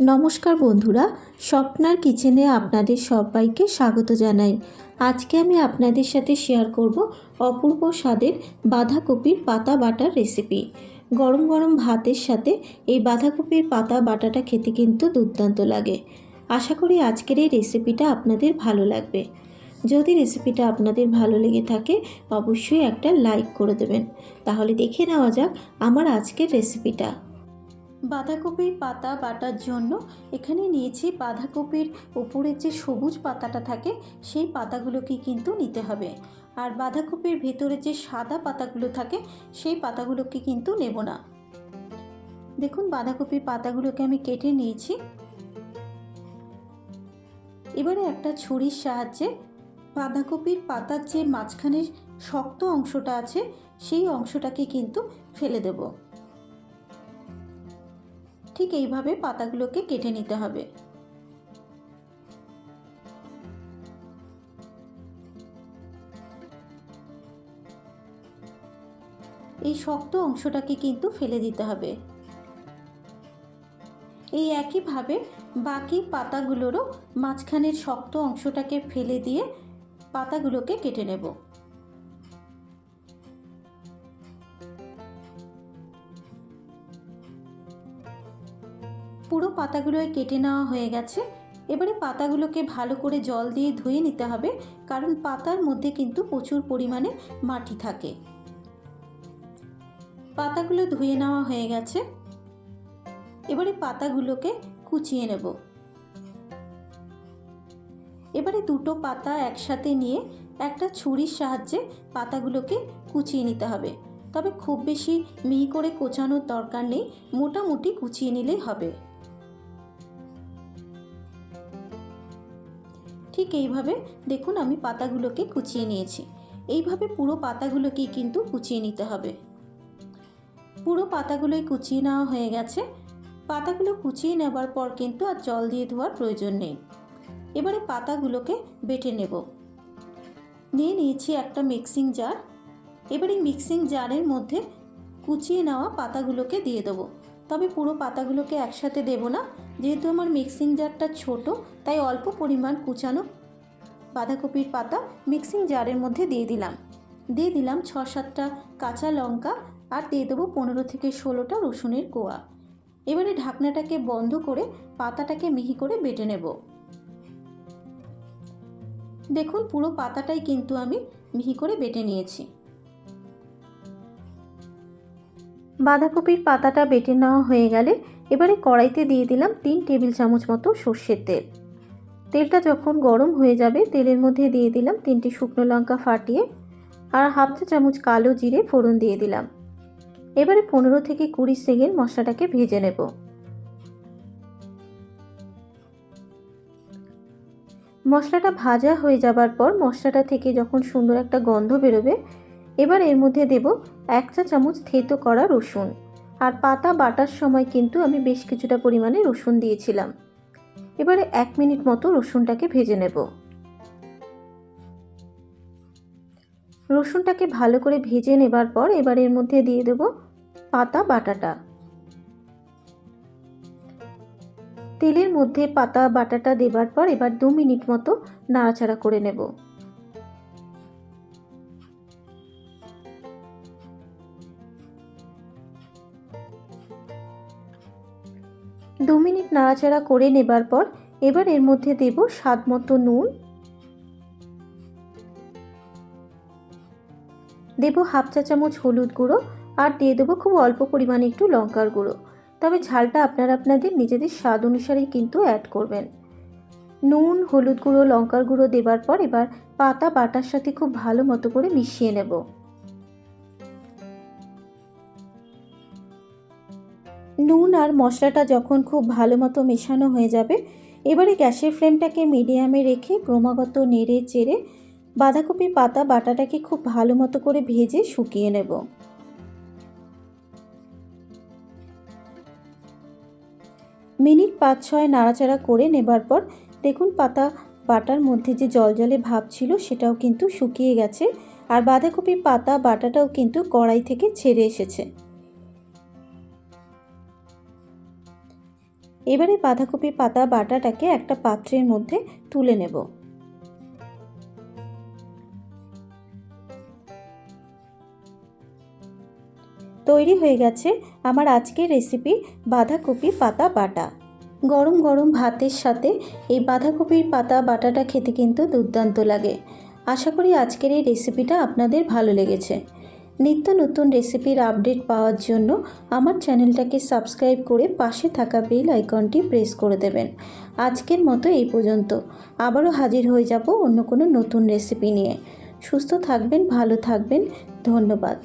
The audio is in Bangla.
নমস্কার বন্ধুরা, স্বপ্নার কিচেনে আপনাদের সবাইকে স্বাগত জানাই। আজকে আমি আপনাদের সাথে শেয়ার করব অপূর্ব স্বাদের বাঁধাকপির পাতা বাটার রেসিপি গরম গরম ভাতের সাথে এই বাঁধাকপির পাতা বাটাটা খেতে কিন্তু দুর্দান্ত লাগে। আশা করি আজকের এই রেসিপিটা আপনাদের ভালো লাগবে। যদি রেসিপিটা আপনাদের ভালো লেগে থাকে, অবশ্যই একটা লাইক করে দেবেন। তাহলে দেখে নেওয়া যাক আমার আজকের রেসিপিটা বাঁধাকপির পাতা বাটার জন্য এখানে নিয়েছি বাঁধাকপির ওপরের যে সবুজ পাতাটা থাকে, সেই পাতাগুলোকে কিন্তু নিতে হবে। আর বাঁধাকপির ভেতরে যে সাদা পাতাগুলো থাকে, সেই পাতাগুলোকে কিন্তু নেব না। দেখুন, বাঁধাকপির পাতাগুলোকে আমি কেটে নিয়েছি। এবারে একটা ছুরির সাহায্যে বাঁধাকপির পাতার যে মাঝখানে শক্ত অংশটা আছে, সেই অংশটাকে কিন্তু ফেলে দেবো। ঠিক এইভাবে পাতাগুলোকে কেটে নিতে হবে। এই শক্ত অংশটাকে কিন্তু ফেলে দিতে হবে। এই একইভাবে বাকি পাতাগুলোরও মাঝখানের শক্ত অংশটাকে ফেলে দিয়ে পাতাগুলোকে কেটে নেব। পুরো পাতাগুলোয় কেটে নেওয়া হয়ে গেছে। এবারে পাতাগুলোকে ভালো করে জল দিয়ে ধুয়ে নিতে হবে, কারণ পাতার মধ্যে কিন্তু প্রচুর পরিমাণে মাটি থাকে। পাতাগুলো ধুয়ে নেওয়া হয়ে গেছে। এবারে পাতাগুলোকে কুচিয়ে নেব। এবারে দুটো পাতা একসাথে নিয়ে একটা ছুরির সাহায্যে পাতাগুলোকে কুচিয়ে নিতে হবে। তবে খুব বেশি মিহি করে কোচানোর দরকার নেই, মোটামুটি কুচিয়ে নিলেই হবে। ঠিক এইভাবে দেখুন আমি পাতাগুলোকে কুচিয়ে নিয়েছি। এইভাবে পুরো পাতাগুলোকেই কিন্তু কুচিয়ে নিতে হবে। পুরো পাতাগুলোই কুচিয়ে নেওয়া হয়ে গেছে। পাতাগুলো কুচিয়ে নেবার পর কিন্তু আর জল দিয়ে ধোয়ার প্রয়োজন নেই। এবারে পাতাগুলোকে বেটে নেব। নিয়ে নিয়েছি একটা মিক্সিং জার। এবারে মিক্সিং জারের মধ্যে কুচিয়ে নেওয়া পাতাগুলোকে দিয়ে দেবো। তবে পুরো পাতাগুলোকে একসাথে দেব না। যেহেতু আমার মিক্সিং জারটা ছোট, তাই অল্প পরিমাণ কুচানো বাঁধাকপির পাতা মিক্সিং জারের মধ্যে দিয়ে দিলাম। দিয়ে দিলাম ছ সাতটা কাঁচা লঙ্কা আর দিয়ে দেবো পনেরো থেকে ষোলোটা রসুনের কোয়া। এবারে ঢাকনাটাকে বন্ধ করে পাতাটাকে মিহি করে বেটে নেব। দেখুন পুরো পাতাটাই কিন্তু আমি মিহি করে বেটে নিয়েছি। বাঁধাকপির পাতাটা বেটে নেওয়া হয়ে গেলে এবারে কড়াইতে দিয়ে দিলাম তিন টেবিল চামচ মতো সর্ষের তেল। তেলটা যখন গরম হয়ে যাবে, তেলের মধ্যে দিয়ে দিলাম তিনটি শুকনো লঙ্কা ফাটিয়ে আর হাফ চা চামচ কালো জিরে ফোড়ন দিয়ে দিলাম। এবারে পনেরো থেকে কুড়ি সেকেন্ড মশলাটাকে ভেজে নেব। মশলাটা ভাজা হয়ে যাবার পর মশলাটা থেকে যখন সুন্দর একটা গন্ধ বেরোবে এবার এর মধ্যে দেব এক চা চামচ থেতো করা রসুন। আর পাতা বাটার সময় কিন্তু আমি বেশ কিছুটা পরিমাণে রসুন দিয়েছিলাম। এবারে এক মিনিট মতো রসুনটাকে ভেজে নেব। রসুনটাকে ভালো করে ভেজে নেবার পর এবার এর মধ্যে দিয়ে দেব পাতা বাটাটা। তেলের মধ্যে পাতা বাটাটা দেবার পর এবার দু মিনিট মতো নাড়াচাড়া করে নেব। দু মিনিট নাড়াচাড়া করে নেবার পর এবার এর মধ্যে দেব স্বাদ মতো নুন। দেব হাফ চা চামচ হলুদ গুঁড়ো আর দিয়ে দেবো খুব অল্প পরিমাণে একটু লঙ্কার গুঁড়ো। তবে ঝালটা আপনারা আপনাদের নিজেদের স্বাদ অনুসারে কিন্তু অ্যাড করবেন। নুন, হলুদ গুঁড়ো, লঙ্কার গুঁড়ো দেবার পর এবার পাতা বাটার সাথে খুব ভালো মতো করে মিশিয়ে নেব। নুন আর মশলাটা যখন খুব ভালো মতো মেশানো হয়ে যাবে, এবারে গ্যাসের ফ্লেমটাকে মিডিয়ামে রেখে ক্রমাগত নেড়ে চেড়ে বাঁধাকপির পাতা বাটাটাকে খুব ভালো মতো করে ভেজে শুকিয়ে নেব। মিনিট পাঁচ ছয় নাড়াচাড়া করে নেবার পর দেখুন পাতা বাটার মধ্যে যে জলজলে ভাব ছিল সেটাও কিন্তু শুকিয়ে গেছে, আর বাঁধাকপির পাতা বাটাটাও কিন্তু কড়াই থেকে ছেড়ে এসেছে। এবারে বাঁধাকপি পাতা, বাটাটাকে একটা পাত্রের মধ্যে তুলে নেব। তৈরি হয়ে গেছে আমার আজকের রেসিপি বাঁধাকপি পাতা, বাটা। গরম গরম ভাতের সাথে এই বাঁধাকপির পাতা, বাটাটা খেতে কিন্তু দুর্দান্ত লাগে। আশা করি আজকের এই রেসিপিটা আপনাদের ভালো লেগেছে। নিত্য নতুন রেসিপির আপডেট পাওয়ার জন্য আমার চ্যানেলটাকে সাবস্ক্রাইব করে পাশে থাকা বেল আইকনটি প্রেস করে দেবেন। আজকের মতো এই পর্যন্ত। আবারও হাজির হয়ে যাব অন্য কোনো নতুন রেসিপি নিয়ে। সুস্থ থাকবেন, ভালো থাকবেন। ধন্যবাদ।